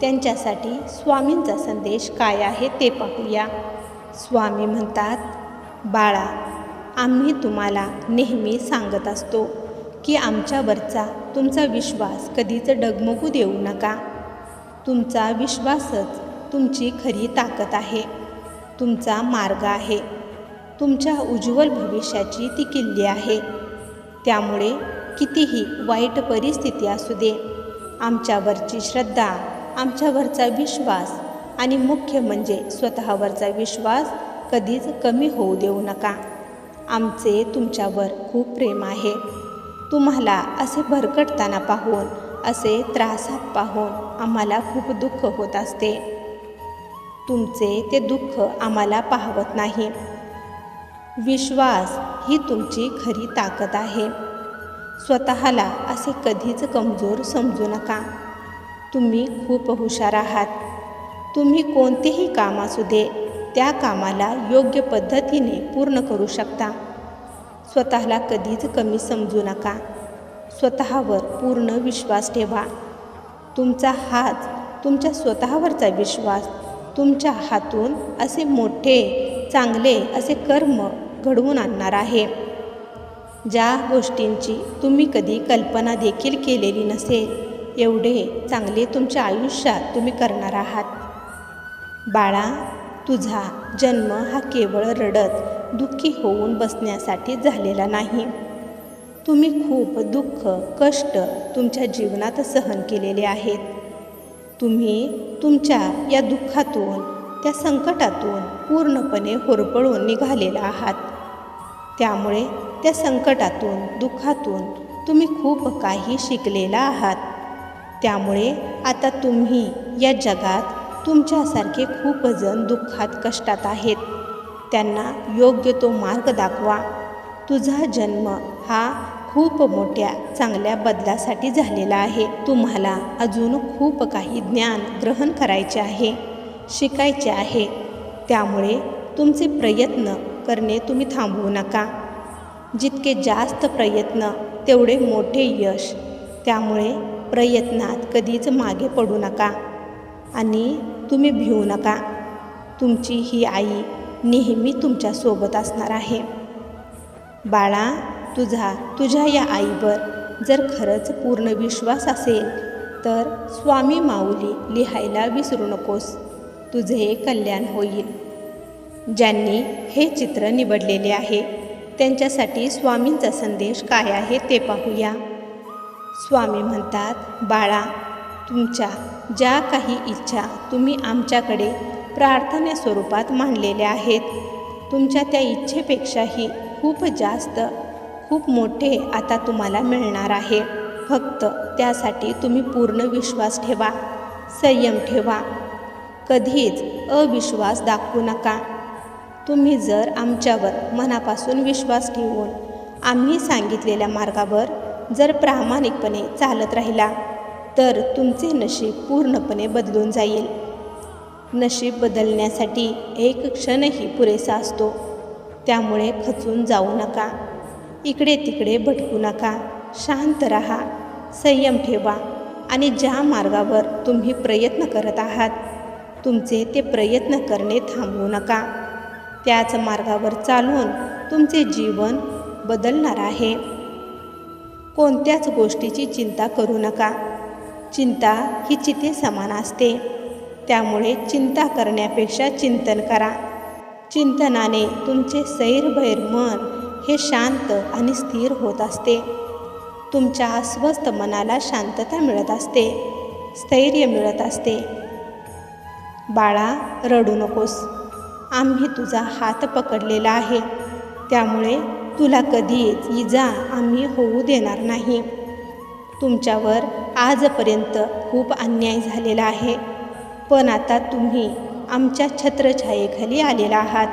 त्यांच्यासाठी स्वामींचा संदेश काय आहे ते पाहूया. स्वामी म्हणतात बाळा आम्ही तुम्हाला नेहमी सांगत असतो की आमच्यावरचा तुमचा विश्वास कधीच डगमगू देऊ नका. तुमचा विश्वासच तुमची खरी ताकद आहे. तुमचा मार्ग आहे. तुमच्या उज्ज्वल भविष्याची ती किल्ली आहे. त्यामुळे कितीही वाईट परिस्थिती असू दे आमच्यावरची श्रद्धा आमच्यावरचा विश्वास. आणि मुख्य म्हणजे स्वतःवरचा विश्वास कधीच कमी होऊ देऊ नका. आमचे तुमच्यावर खूप प्रेम आहे. तुम्हाला असे भरकटताना पाहून असे त्रासात पाहून आम्हाला खूप दुःख होत असते. तुमचे ते दुःख आम्हाला पाहवत नाही. विश्वास ही तुमची खरी ताकद आहे. स्वतःला असे कधीच कमजोर समजू नका. तुम्ही खूप हुशार आहात. तुम्ही कोणतेही काम असू दे त्या कामाला योग्य पद्धतीने पूर्ण करू शकता. स्वतःला कधीच कमी समजू नका. स्वतःवर पूर्ण विश्वास ठेवा. तुमचा हाच तुमच्या स्वतःवरचा विश्वास तुमच्या हातून असे मोठे चांगले असे कर्म घडवून आणणार आहे. ज्या गोष्टींची तुम्ही कधी कल्पना देखील केलेली नसेल एवढे चांगले तुमच्या आयुष्यात तुम्ही करणार आहात. बाळा तुझा जन्म हा केवळ रडत दुःखी होऊन बसण्यासाठी झालेला नाही. तुम्ही खूप दुःख कष्ट तुमच्या जीवनात सहन केलेले आहेत. तुम्ही तुमच्या या दुःखातून त्या संकटातून पूर्णपणे होरपळून निघालेला आहात. त्यामुळे त्या संकटातून दुःखातून तुम्ही खूप काही शिकलेला आहात. त्यामुळे आता तुम्ही या जगात तुमच्यासारखे खूप जण दुःखात कष्टात आहेत. त्यांना योग्य तो मार्ग दाखवा. तुझा जन्म हा खूप मोठ्या चांगल्या बदलासाठी झालेला आहे. तुम्हाला अजून खूप काही ज्ञान ग्रहण करायचे आहे शिकायचे आहे. त्यामुळे तुमचे प्रयत्न करणे तुम्ही थांबवू नका. जितके जास्त प्रयत्न तेवढे मोठे यश. त्यामुळे प्रयत्नात कधीच मागे पडू नका. आणि तुम्ही भिवू नका. तुमची ही आई नेहमी तुमच्यासोबत असणार आहे. बाळा तुझा तुझ्या या आईवर जर खरंच पूर्ण विश्वास असेल तर स्वामी माऊली लिहायला विसरू नकोस. तुझे कल्याण होईल. ज्यांनी हे चित्र निवडलेले आहे त्यांच्यासाठी स्वामींचा संदेश काय आहे ते पाहूया. स्वामी म्हणतात बाळा तुमच्या ज्या काही इच्छा तुम्ही आमच्याकडे प्रार्थने स्वरूपात मांडलेल्या आहेत. तुमच्या त्या इच्छेपेक्षाही खूप जास्त खूप मोठे आता तुम्हाला मिळणार आहे. फक्त त्यासाठी तुम्ही पूर्ण विश्वास ठेवा संयम ठेवा. कधीच अविश्वास दाखवू नका. तुम्ही जर आमच्यावर मनापासून विश्वास ठेवून आम्ही सांगितलेल्या मार्गावर जर प्रामाणिकपणे चालत राहिला तर तुमचे नशीब पूर्णपणे बदलून जाईल. नशीब बदलण्यासाठी एक क्षणही पुरेसा असतो. त्यामुळे खचून जाऊ नका. इकडे तिकडे भटकू नका. शांत रहा. संयम ठेवा. आणि ज्या मार्गावर तुम्ही प्रयत्न करत आहात तुमचे ते प्रयत्न करणे थांबवू नका. त्याच मार्गावर चालून तुमचे जीवन बदलणार आहे. कोणत्याच गोष्टीची चिंता करू नका. चिंता ही चिते समान असते. त्यामुळे चिंता करण्यापेक्षा चिंतन करा. चिंतनाने तुमचे सैरभैर मन हे शांत आणि स्थिर होत असते. तुमच्या अस्वस्थ मनाला शांतता मिळत असते. स्थैर्य मिळत असते. बाळा रडू नकोस. आम्ही तुझा हात पकडलेला आहे. त्यामुळे तुला कधीच इजा आम्ही होऊ देणार नाही. तुमच्यावर आजपर्यंत खूप अन्याय झालेला आहे. पण आता तुम्ही आमच्या छत्रछायेखाली आलेला आहात.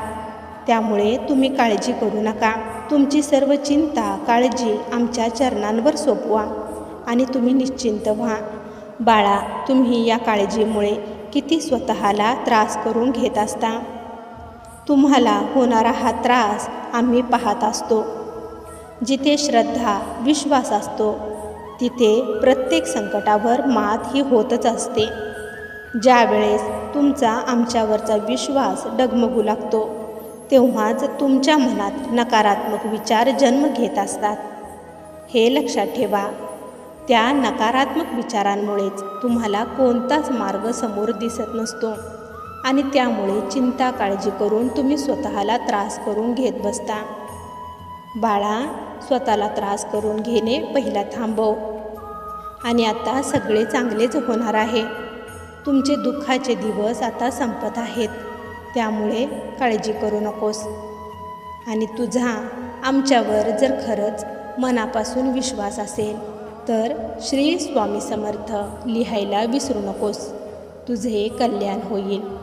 त्यामुळे तुम्ही काळजी करू नका. तुमची सर्व चिंता काळजी आमच्या चरणांवर सोपवा आणि तुम्ही निश्चिंत व्हा. बाळा तुम्ही या काळजीमुळे किती स्वतःला त्रास करून घेत असता. तुम्हाला होणारा हा त्रास आम्ही पाहत असतो. जिथे श्रद्धा विश्वास असतो तिथे प्रत्येक संकटावर मात ही होतच असते. ज्यावेळेस तुमचा आमच्यावरचा विश्वास डगमगू लागतो तेव्हाच तुमच्या मनात नकारात्मक विचार जन्म घेत असतात. हे लक्षात ठेवा त्या नकारात्मक विचारांमुळेच तुम्हाला कोणताच मार्ग समोर दिसत नसतो. आणि त्यामुळे चिंता काळजी करून तुम्ही स्वतःला त्रास करून घेत बसता. बाळा स्वतःला त्रास करून घेणे पहिला थांबव. आणि आता सगळे चांगलेच होणार आहे. तुमचे दुःखाचे दिवस आता संपत आहेत. त्यामुळे काळजी करू नकोस. आणि तुझा आमच्यावर जर खरंच मनापासून विश्वास असेल तर श्री स्वामी समर्थ लिहायला विसरू नकोस. तुझे कल्याण होईल.